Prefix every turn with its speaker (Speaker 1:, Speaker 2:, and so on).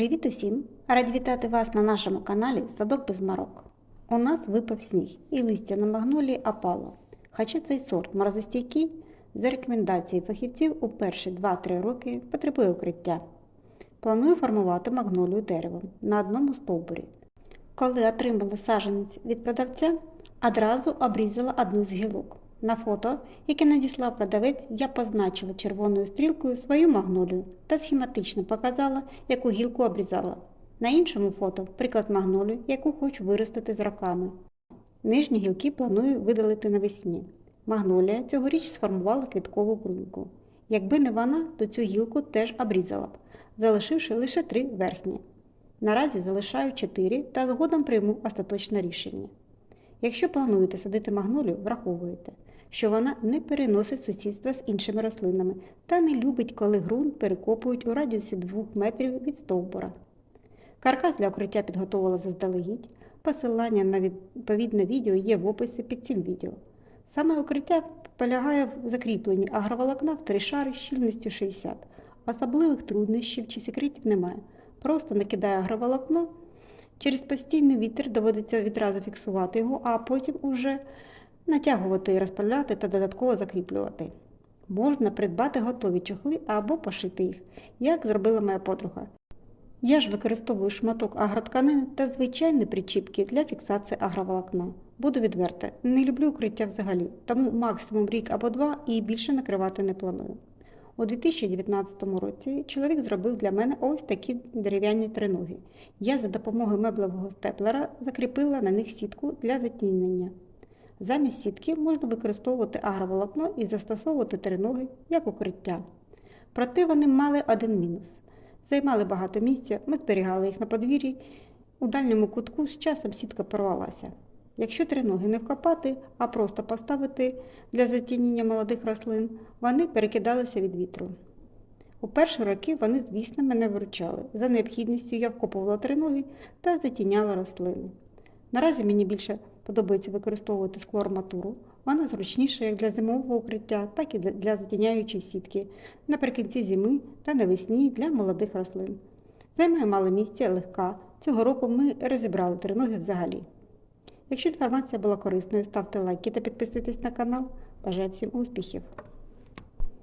Speaker 1: Привіт усім! Раді вітати вас на нашому каналі Садок без марок. У нас випав сніг і листя на магнолії опало. Хоча цей сорт морозостійкий, за рекомендацією фахівців у перші 2-3 роки потребує укриття. Планую формувати магнолію деревом на одному стовбурі. Коли отримала саджанець від продавця, одразу обрізала одну з гілок. На фото, яке надіслав продавець, я позначила червоною стрілкою свою магнолію та схематично показала, яку гілку обрізала. На іншому фото приклад магнолії, яку хочу виростити з роками. Нижні гілки планую видалити навесні. Магнолія цьогоріч сформувала квіткову бруньку. Якби не вона, то цю гілку теж обрізала б, залишивши лише три верхні. Наразі залишаю чотири та згодом прийму остаточне рішення. Якщо плануєте садити магнолію, враховуйте, що вона не переносить сусідства з іншими рослинами та не любить, коли ґрунт перекопують у радіусі 2 метрів від стовбура. Каркас для укриття підготувала заздалегідь. Посилання на відповідне відео є в описі під цим відео. Саме укриття полягає в закріпленні агроволокна в три шари з щільністю 60. Особливих труднощів чи секретів немає. Просто накидаю агроволокно. Через постійний вітер доводиться відразу фіксувати його, а потім уже натягувати розправляти та додатково закріплювати. Можна придбати готові чохли або пошити їх, як зробила моя подруга. Я ж використовую шматок агротканини та звичайні причіпки для фіксації агроволокна. Буду відверта, не люблю укриття взагалі, тому максимум рік або два і більше накривати не планую. У 2019 році чоловік зробив для мене ось такі дерев'яні триноги. Я за допомогою меблевого степлера закріпила на них сітку для затінення. Замість сітки можна використовувати агроволокно і застосовувати триноги як укриття. Проте вони мали один мінус. Займали багато місця, ми зберігали їх на подвір'ї. У дальньому кутку з часом сітка порвалася. Якщо триноги не вкопати, а просто поставити для затінення молодих рослин, вони перекидалися від вітру. У перші роки вони, звісно, мене виручали. За необхідністю я вкопувала триноги та затіняла рослини. Наразі мені більше подобається використовувати склоарматуру. Вона зручніша як для зимового укриття, так і для затіняючої сітки наприкінці зими та навесні для молодих рослин. Займає мало місця, легка. Цього року ми розібрали триноги взагалі. Якщо інформація була корисною, ставте лайки та підписуйтесь на канал. Бажаю всім успіхів!